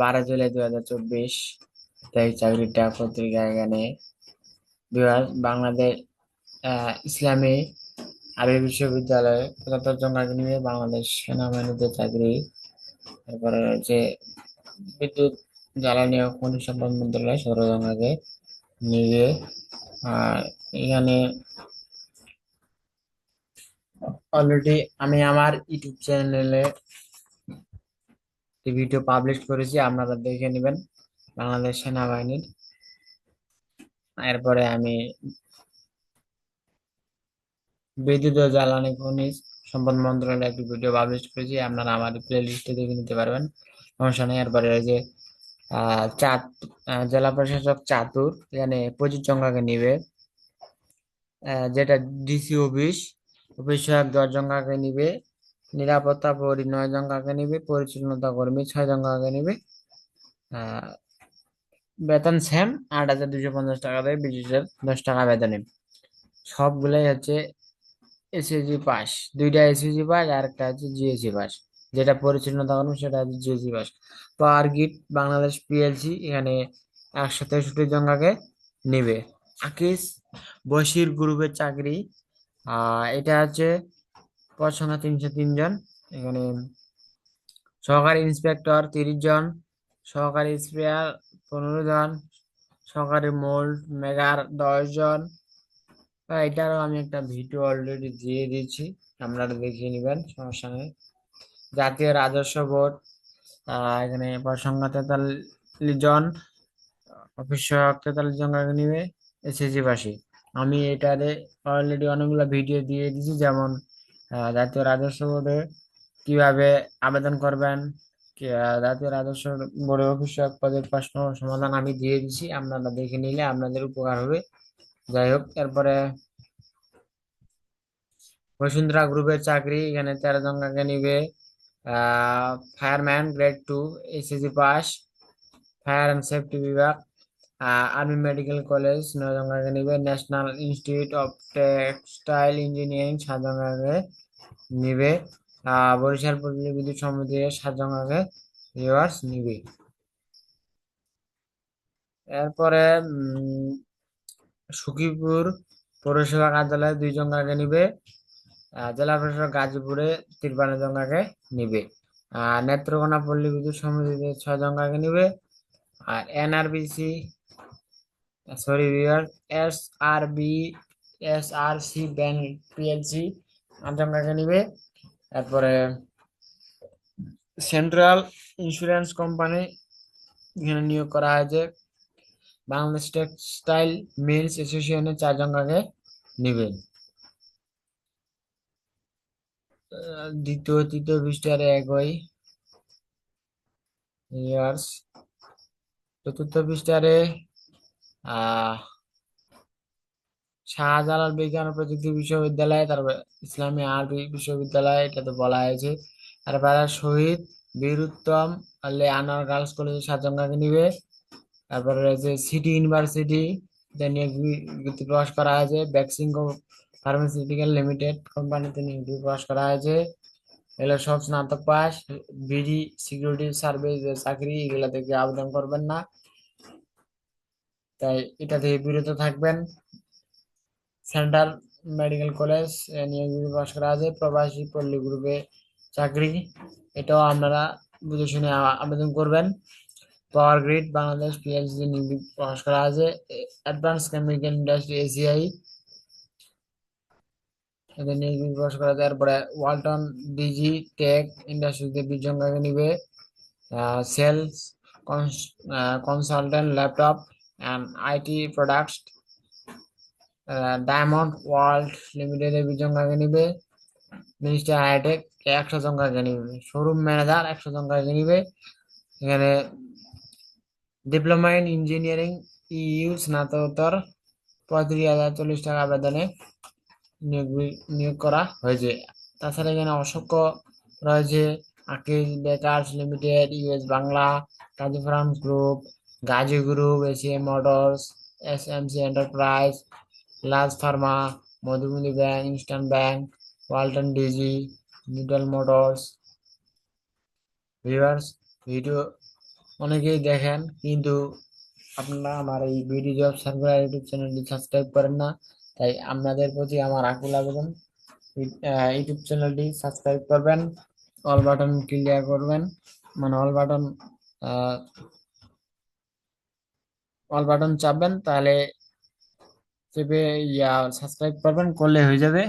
বারো জুলাই দুই হাজার চব্বিশ, তাই চাকরিটা পত্রিকা এখানে। বাংলাদেশ ইসলামী আরবি বিশ্ববিদ্যালয়ে, পঁচাত্তর জন নিয়ে বাংলাদেশ সেনাবাহিনীতে চাকরি। তারপরে রয়েছে বিদ্যুৎ, জ্বালানি ও খনিজ সম্পদ মন্ত্রণালয়, সতেরো নিয়ে। আর এখানে অলরেডি আমি আমার ইউটিউব চ্যানেলে ভিডিও পাবলিশ করেছি, আপনারা দেখে নেবেন বাংলাদেশ সেনাবাহিনীর। এরপরে আমি বিদ্যুৎ ও জ্বালানি খনিজ সম্পদ মন্ত্রণালয়ে একটি ভিডিও পাবলিশ করেছি, আপনারা আমার প্লে লিস্টে দেখে নিতে পারবেন। সমস্যা নেই, এরপরে যে চাঁদ জেলা প্রশাসক চাতুর এখানে পঁচিশ জনকে নিবে। যেটা ডিসি অফিস অফিস সহায়ক দশ জনকে নিবে। নিরাপত্তা পরি, নয় জনকে নিবে, পরিচ্ছন্নতা কর্মী, ছয় জনকে নিবে। আহ, বেতন সেম আট হাজার দুশো পঞ্চাশ টাকা দেয় বিশেষের দশ টাকা বেতনে। সবগুলাই হচ্ছে এসএসজি পাস দুইটা এসএসজি পাস আর একটা হচ্ছে জিএসসি পাস যেটা পরিচ্ছন্নতা কর্মী, সেটা হচ্ছে জিএসসি পাস পাওয়ার গিট বাংলাদেশ পিএলসি এখানে একশো তেষট্টি জনকে নিবে। আকিস, বশির গ্রুপের চাকরি। এটা হচ্ছে সংখ্যা তিনশো তিনজন, এখানে সহকারী ইন্সপেক্টর তিরিশ জন, সহকারী স্প্রেয়ার পনেরো জন, সহকারী মোল্ড মেগার দশ জন। এটারও আমি একটা ভিডিও অলরেডি দিয়ে দিয়েছি, আপনারা দেখিয়ে নেবেন, সমস্যা নেই। জাতীয় রাজস্ব বোর্ড এখানে সংখ্যা তেতাল্লিশ জন, অফিস সহায়ক তেতাল্লিশ জন নিবে, এসএসসি পাশে। আমি এটারে অলরেডি অনেকগুলো ভিডিও দিয়ে দিয়েছি, যেমন জাতীয় রাজস্ব বোর্ডে কীভাবে আবেদন করবেন? জাতীয় রাজস্ব বোর্ডে অফিস সহায়ক পদের প্রশ্ন সমাধান আমি দিয়ে দিছি, আপনারা দেখে নিলে আপনাদের উপকার হবে। যাই হোক, এরপরে বসুন্ধরা গ্রুপের চাকরি, এখানে তেরো জন আগে নিবে fireman grade two SSC pass fire and safety বিভাগ আর্মি মেডিকেল কলেজ নয় নিবে national institute of textile engineering সাত নিবে বরিশাল পল্লী বিদ্যুৎ সমিতি সাত জন আগে ভিউয়ার্স নিবে এরপরে সুখীপুর পৌরসভা কার্যালয়ে দুই আগে নিবে জেলা প্রশাসক গাজীপুরে তিরপান্ন আগে নিবে নেত্রকোনা পল্লী বিদ্যুৎ সমিতিতে ছয় আগে নিবে, আর NRBC S R B S R C bank জন আগে নিবে। তারপরে সেন্ট্রাল ইন্স্যুরেন্স কোম্পানি এখানে নিয়োগ করা হয়েছে। বাংলাদেশ টেক্সটাইল মিলস অ্যাসোসিয়েশনে চারজন আগে নিবে। আহ, দ্বিতীয় তৃতীয় পৃষ্ঠার একই ইয়ার্স চতুর্থ পৃষ্ঠারে শাহজালাল বিজ্ঞান ও প্রযুক্তি বিশ্ববিদ্যালয়, তারপর ইসলামী আরবি বিশ্ববিদ্যালয়, এটা তো বলা হয়েছে। তারপরে শহীদ বীর উত্তম আলে আনোয়ার গার্লস কলেজে সাতজনকে নিবে। তারপরে রয়েছে সিটি ইউনিভার্সিটি, এটা নিয়ে বিজ্ঞপ্তি প্রকাশ করা হয়েছে। ভ্যাকসিনকো ফার্মাসিউটিক্যাল লিমিটেড কোম্পানিতে নিয়ে প্রকাশ করা হয়েছে। এগুলো সব স্নাতক পাস বিডি সিকিউরিটি সার্ভিস চাকরি এগুলা থেকে আবেদন করবেন না। তাই এটা থেকে বিরত থাকবেন। সেন্ট্রাল মেডিকেল কলেজ নিয়োগ প্রকাশ করা আছে। প্রবাসী পল্লী গ্রুপে চাকরি। এটাও আপনারা বুঝে শুনে আবেদন করবেন। পাওয়ার গ্রিড বাংলাদেশ পিএলসি নিয়োগ প্রকাশ করা আছে। অ্যাডভান্স কেমিক্যাল ইন্ডাস্ট্রি এসিআই এদের নিয়োগ প্রকাশ করা আছে। তারপরে ওয়ালটন ডিজি টেক ইন্ডাস্ট্রিতে কাকে নিবে sales consultant laptop and IT products diamond world লিমিটেডে বিশ জন কাকে নিবে? মিনিস্টার হাইটেক একশো জন কাকে নিবে? শোরুম ম্যানেজার একশো জন কাকে নিবে? এখানে ডিপ্লোমা ইন ইঞ্জিনিয়ারিং ইউ স্নাতকোত্তর, পঁয়ত্রিশ হাজার চল্লিশ টাকা বেতনে নিয়োগ নিয়োগ করা হয়েছে। তাছাড়া এখানে অসংখ্য রয়েছে। Akij bakers limited US Bangla, Kazi group Gazi group Asian motors S M C enterprise large pharma Madhumati bank instant bank Walton digi needle motors viewers video অনেকেই দেখেন, কিন্তু আপনারা আমার এই ভিডিও জব সার্ভার ইউটিউব চ্যানেলটি subscribe করেন না, তাই আপনাদের প্রতি আমার আকুল আবেদন। ইউটিউব চ্যানেলটি সাবস্ক্রাইব করবেন, অল বাটন ক্লিয়ার করবেন মানে অল বাটন অল বাটন চাপবেন তাহলে চেপে ইয়া সাবস্ক্রাইব করবেন করলে হয়ে যাবে।